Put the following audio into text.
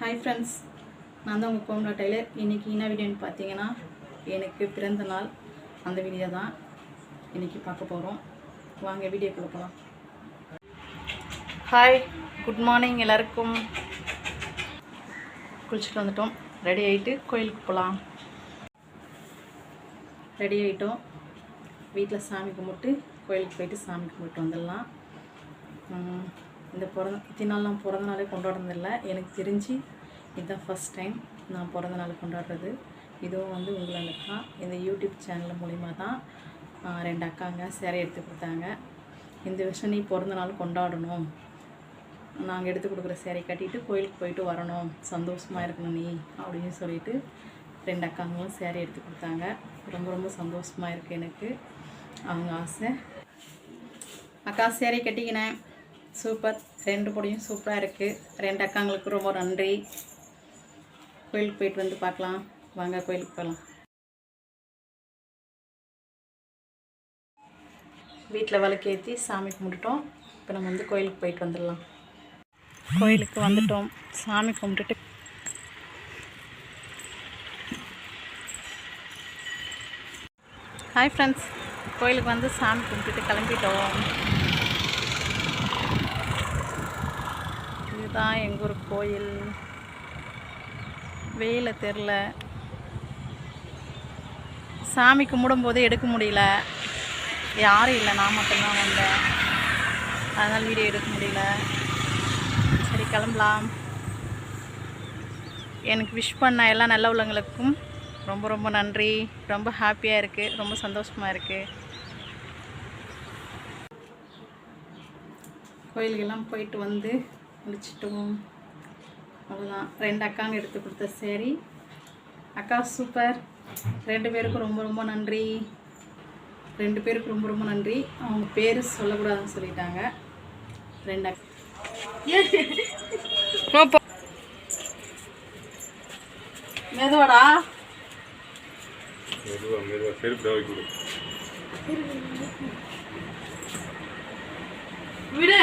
Hi friends நான் தான் உங்கள் கோமரா டெய்லர். இன்றைக்கி என்ன வீடியோன்னு பார்த்தீங்கன்னா எனக்கு பிறந்த நாள். அந்த வீடியோ தான் இன்றைக்கி பார்க்க போகிறோம் வாங்க வீடியோ கொடுக்கலாம் ஹாய் குட் மார்னிங் எல்லாருக்கும். குளிச்சுட்டு வந்துட்டோம். ரெடி ஆகிட்டு கோயிலுக்கு போகலாம் ரெடி ஆகிட்டோம் வீட்டில் சாமி கும்பிட்டு கோயிலுக்கு போயிட்டு சாமி கும்பிட்டு வந்துடலாம். இந்த பிறந்த இத்தனை நாள் நான் பிறந்த நாளே கொண்டாடுறதில்ல எனக்கு தெரிஞ்சு இதுதான் ஃபஸ்ட் டைம் நான் பிறந்த நாள் கொண்டாடுறது. இதுவும் வந்து உங்களுக்கு தான் இந்த யூடியூப் சேனல் மூலிமா தான் ரெண்டு அக்காங்க சேரை எடுத்து கொடுத்தாங்க. இந்த வருஷம் நீ பிறந்த நாள் கொண்டாடணும். நாங்கள் எடுத்து கொடுக்குற சேரை கட்டிட்டு கோயிலுக்கு போயிட்டு வரணும். சந்தோஷமாக இருக்கணும் நீ அப்படின்னு சொல்லிட்டு ரெண்டு அக்காங்களும் சேரீ எடுத்து கொடுத்தாங்க. ரொம்ப ரொம்ப சந்தோஷமாக இருக்குது எனக்கு. அவங்க ஆசை. அக்கா சேரை கட்டிக்கினேன். சூப்பர். ரெண்டு பொடியும் சூப்பராக இருக்குது ரெண்டு அக்காங்களுக்கு ரொம்ப நன்றி. கோயிலுக்கு போயிட்டு வந்து பார்க்கலாம். வாங்க கோயிலுக்கு போகலாம். வீட்டில் விளக்கேற்றி சாமி கும்பிட்டுட்டோம். இப்போ நம்ம வந்து கோயிலுக்கு போயிட்டு வந்துடலாம். கோயிலுக்கு வந்துட்டோம். சாமி கும்பிட்டுட்டு ஹாய் ஃப்ரெண்ட்ஸ் கோயிலுக்கு வந்து சாமி கும்பிட்டுட்டு கிளம்பிட்டோம். இதுதான் எங்கள் ஊர் கோயில். வெயில தெரில சாமி கும்பிடும்போது எடுக்க முடியல. யாரும் இல்லை நான் மட்டும்தான் வந்தேன். அதனால் வீடியோ எடுக்க முடியல. சரி கிளம்பலாம். எனக்கு விஷ் பண்ண எல்லா நல்ல உள்ளவங்களுக்கும் ரொம்ப ரொம்ப நன்றி. ரொம்ப ஹாப்பியாக இருக்குது ரொம்ப சந்தோஷமாக இருக்குது கோயிலுக்கெல்லாம் போயிட்டு வந்து முடிச்சிட்டோம். அவ்வளோதான் ரெண்டு அக்காங்க எடுத்து கொடுத்த சரி. அக்கா சூப்பர். ரெண்டு பேருக்கும் ரொம்ப ரொம்ப நன்றி. ரெண்டு பேருக்கு ரொம்ப ரொம்ப நன்றி. அவங்க பேர் சொல்லக்கூடாதுன்னு சொல்லிட்டாங்க. ரெண்டு அக்கா மெதுவாடா. மெதுவா மெதுவா. செருப்பு டவை கொடு. விடு.